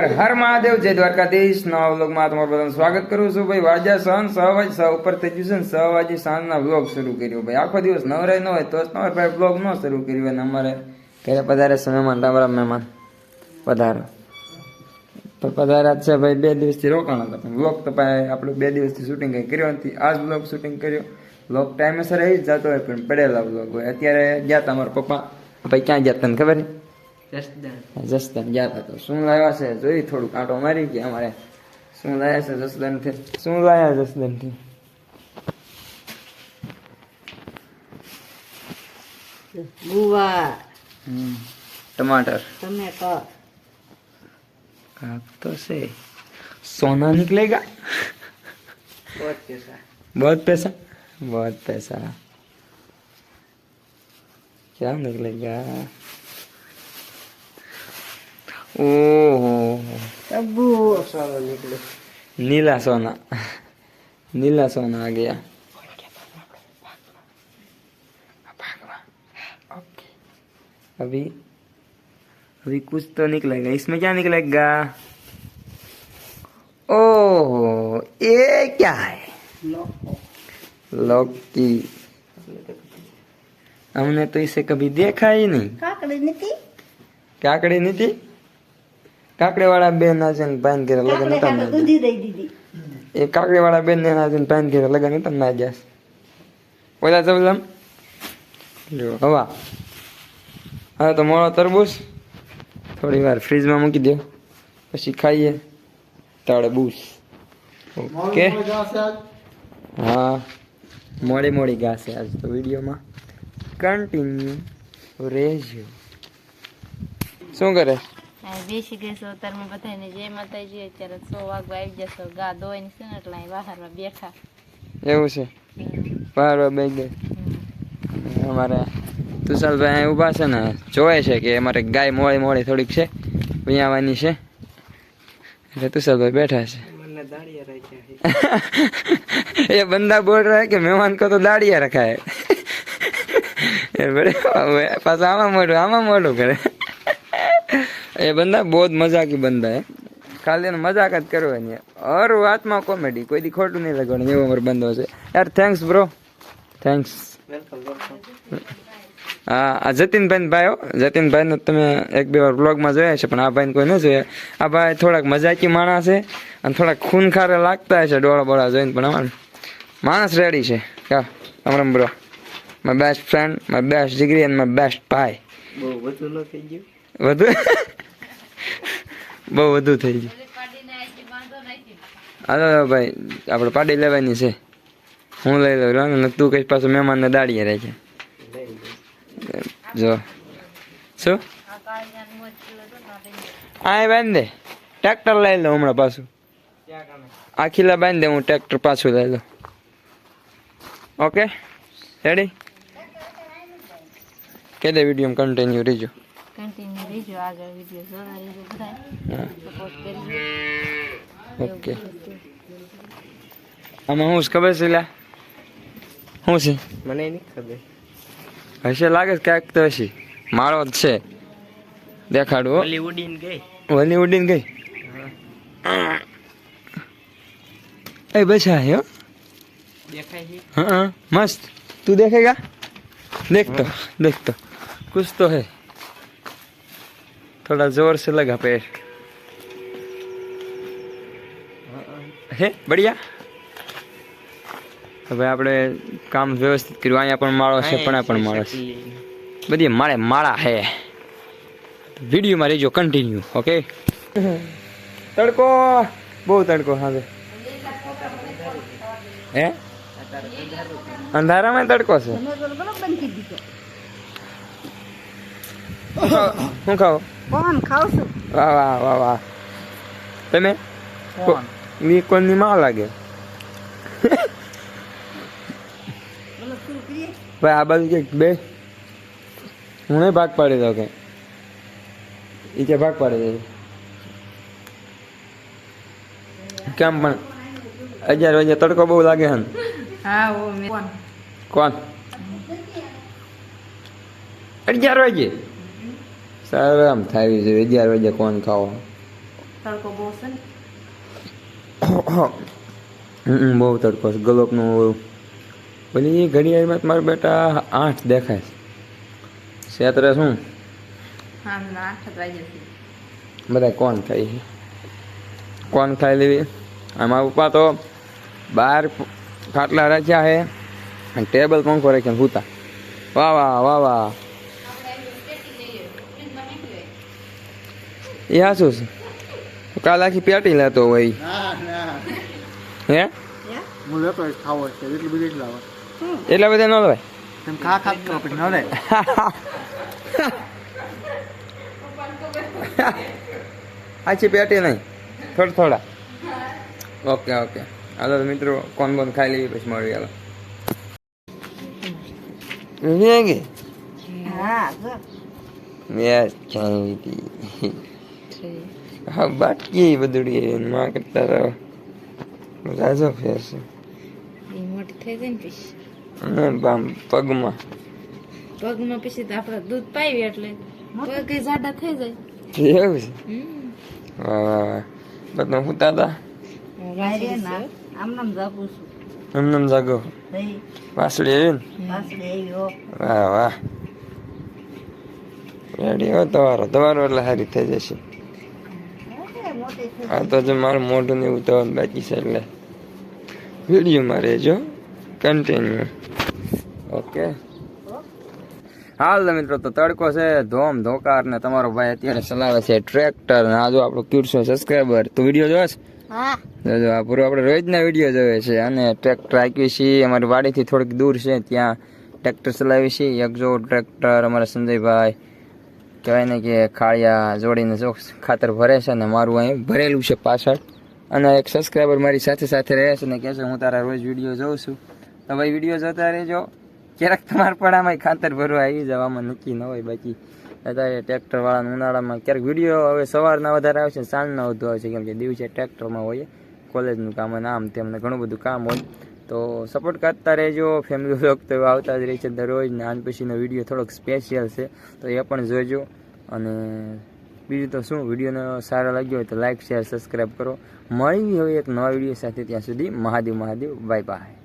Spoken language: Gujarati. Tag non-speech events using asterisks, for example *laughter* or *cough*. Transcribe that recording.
હર હર મહાદેવ. જય દ્વારકાધીશ. નવા વ્લોગમાં તમારું બધાનું સ્વાગત કરું છું. ભાઈ વાજા સહન સહ વાગે સહ ઉપર થઈ ગયું છે ને, છ વાગે સાંજના વ્લોગ શરૂ કર્યો. ભાઈ, આખો દિવસ નવરાય ન હોય તો જ તમારે ભાઈ વ્લોગ ન શરૂ કર્યો. હોય ને અમારે ઘરે પધારે છે મહેમાન, તમારા મહેમાન. પધારો. તો પધાર્યા છે ભાઈ, બે દિવસથી રોકાણ હતા. વ્લોગ તો ભાઈ આપણે બે દિવસથી શૂટિંગ કંઈ કર્યો નથી. આજ વ્લોગ શૂટિંગ કર્યો. વ્લોગ ટાઈમેસર આવી જ જતો હોય, પણ પડેલા વ્લોગ હોય. અત્યારે ગયા હતા મારા પપ્પા. ભાઈ, ક્યાં ગયા તને ખબર છે? જસદન ગયા હતા તો શું લાવ્યા છે જોઈ થોડુંક આંટો મારી ગયા અમારે શું લાવ્યા છે જસદન થી શું લાવ્યા જસદન થી ગુવાર ટમાટર ટમેટો કાક તો છે सोना निकलेगा बहुत पैसा बहुत पैसा बहुत पैसा क्या निकलेगा नीला सोना। नीला सोना आ गया। अभी अभी कुछ तो निकलेगा। इसमें क्या निकलेगा? ओह ये क्या है? लौकी। हमने तो इसे कभी देखा ही नहीं। क्या नीति? काकड़ी नीति? કાકડી વાળા બેન આ છે ને પાન કરે લગન હતા દીધી. એ કાકડીવાળા બેન ને આ છે ને પાન કરે લગન હતા ના જાસ ઓલા સબલમ લ્યો હવા. હા તો મોળો તરબૂચ. થોડી વાર ફ્રીજમાં મૂકી દો પછી ખાઈએ. તળબૂચ ઓકે. હા મોડી મોડી ગાશે આજ તો વિડીયોમાં. કન્ટિન્યુ રહેજો શું કરે? બેસી ગઈશો તમે બધાને જય માતાજી અત્યારે સો વાગવા આવી જશો. ગા દોઈને છે ને એટલે બહારમાં બેઠા. એવું છે? બહાર બે ગઈ. અમારે તુષાલભાઈ અહીં ઊભા છે ને જોવે છે કે અમારે ગાય મોડી મોડી થોડીક છે. પીયાવાની છે. એટલે તુષાલભાઈ બેઠા છે. *laughs* એ બંદા બોલ રહે કે મહેમાન કહો તો દાડિયા રખાય. *laughs* પાછું આમાં મોડું આમાં મોડું કરે. એ બંદા બહુ જ મજાકી બંદા હે. ખાલી એને મજાક જ કરવાની હર વાતમાં કોમેડી કોઈ દી ખોટું નહીં લગાડવાનું એવો અમર બંદો છે. યાર થેન્ક્સ બ્રો થેન્ક્સ હા આ જતીનભાઈ ભાઈ જતીનભાઈનો તમે એક બે વાર બ્લોગમાં જોયા છે પણ આ ભાઈને કોઈ ન જોયા. આ ભાઈ થોડાક મજાકી માણસ છે અને થોડાક ખૂનખારે લાગતા છે ડોળા બોળા જોઈને પણ અમારે માણસ રેડી છે. ક્યાં અમરમ bro my best friend my best degree and my best ભાઈ. બહુ વધુ ગયું? વધુ? *laughs* બહુ વધુ થઈ ગયું. હાલો ભાઈ, આપણે પાડી લેવાની છે. હું લઈ લઉં ને તું કઈ પાછું મહેમાનને દાડીએ રહે છે જો. શું? આ બાંધી. ટ્રેક્ટર લઈ લઉં હમણાં પાછું. આખીલા બાંધી દે હું ટ્રેક્ટર પાછું લઈ લઉં. ઓકે? રેડી કે દે વીડિયો કન્ટિન્યુ રીજો. કન્ટિન્યુ રહેજો આગળ વીડિયો જોતા રહેજો બધા. સપોર્ટ કરજો ઓકે આમાં હું ખબર છે લા? હું છે? મને નહીં ખબર. હશે લાગે છે ક્યાંક તો હશે. મારો જ છે. દેખાડવો વલી ઉડીને ગઈ? વલી ઉડીને ગઈ એ બચા હે દેખાય છે? હા મસ્ત. તું દેખેગા દેખ તો દેખ તો. કુછ તો હે. थोड़ा जोर से लगा पेड़ હે બઢિયા હવે આપણે કામ વ્યવસ્થિત કર્યું અહીંયા પણ માળો છે પણ આ પણ માળો છે બધી માળે માળા હે વિડીયોમાં રહેજો કન્ટિન્યુ ઓકે તડકો બહુ તડકો હા હે અંધારામાં તડકો છે શું ખાવ? કોણ? ખાવ છું વાહ વાહ વાહ. વાહ તમે મી કોની માં લાગે? ભાઈ આ બાજુ કંઈક બે. હું ભાગ પાડી દઉં કઈ એ કે ભાગ પાડી દઉં કેમ પણ? અગિયાર વાગે તડકો બહુ લાગે હન. હા કોણ? અગિયાર વાગે? સારું આમ થાય છે અગિયાર વાગે કોણ ખાવો તડકો બહુ છે ને? બહુ તડકો છે. ગલોપનું પેલી ઘડિયાળમાં મારા બેટા આઠ દેખાય છે. ક્ષેત્રે શું? બધા કોણ ખાઈ છે? કોણ ખાઈ લેવી? આમાં પપ્પા તો બાર ખાટલા રાખ્યા છે. અને ટેબલ પંખો રાખ્યા ભૂતા. વાહ વાહ વાહ વાહ. એ હા શું છે? કાલ આખી પેટી લેતો હોય ના ના. હે? હું લેતો ખાવો છે એટલી બધી એટલું એટલા બધા ન લેવાય? તમે ખા ખા કરો પછી ન રે આછી પેટી નહીં. થોડા થોડા. Okay okay. હાલો તો મિત્રો કોણ કોણ ખાઈ લઈએ પછી મળી હાલો. વેગે હા મેં ખાઈ હતી હા બાટકી બધુડી માં કરતા રહો. રાજો ફેર છે એ મોટી થઈ જાય ને પછી બામ પગમાં. પગમાં પછી તો આપણે દૂધ પાવી એટલે પગ જાડા થઈ જાય. એવું છે? વાહ વાહ વાહ. બધા હું દાદા? છે. છું. જાગો? વાસળી આવી ને? વાહ વાહ. રેડી હો તમારો. તમારો એટલે સારી થઈ જશે. આ તો જે મારું મોઢું ને એવું તો બાકી છે એટલે. વિડીયોમાં રહેજો. કન્ટિન્યુ ઓકે હાલ મિત્રો તો તડકો છે ધોમ ધોકાર ને તમારો ભાઈ અત્યારે ચલાવે છે ટ્રેક્ટર ને. આ જો આપણો ક્યુટસો સબસ્ક્રાઈબર તું વીડિયો જોશ? હા. જો આ પૂરો આપણે રોજના વીડિયો જોવે છે. અને ટ્રેક્ટર આંકવી છીએ અમારી વાડીથી થોડીક દૂર છે ત્યાં. ટ્રેક્ટર ચલાવીએ છીએ એક જો ટ્રેક્ટર અમારા સંજયભાઈ. કહેવાય ને કે ખાળિયા જોડીને જો ખાતર ભરે છે ને મારું અહીં ભરેલું છે પાછળ. અને એક સબસ્ક્રાઈબર મારી સાથે સાથે રહે છે ને કહે છે, હું તારા રોજ વીડિયો જોઉં છું. તો ભાઈ વીડિયો જોતા રહેજો. ક્યારેક તમારા પડામાં ખાતર ભરવા આવી જવામાં નક્કી ન હોય બાકી. અત્યારે ટ્રેક્ટરવાળાના ઉનાળામાં ક્યારેક વીડિયો હવે સવારના વધારે આવે છે સાંજના વધુ આવે છે કેમ કે દિવસે ટ્રેક્ટરમાં હોય, કોલેજનું કામ અને આમ તેમને ઘણું બધું કામ હોય. તો સપોર્ટ કરતા રહેજો. ફેમિલી વ્લોગ તો આવતા જ રહે છે દરરોજ. નાન પછીનો વીડિયો થોડોક સ્પેશિયલ છે. તો એ પણ જોજો. અને બીજું તો શું? વિડીયોનો સારો લાગ્યો હોય તો લાઇક શેર સબસ્ક્રાઈબ કરો. મળી હવે એક નવા વીડિયો સાથે ત્યાં સુધી મહાદેવ મહાદેવ. Bye bye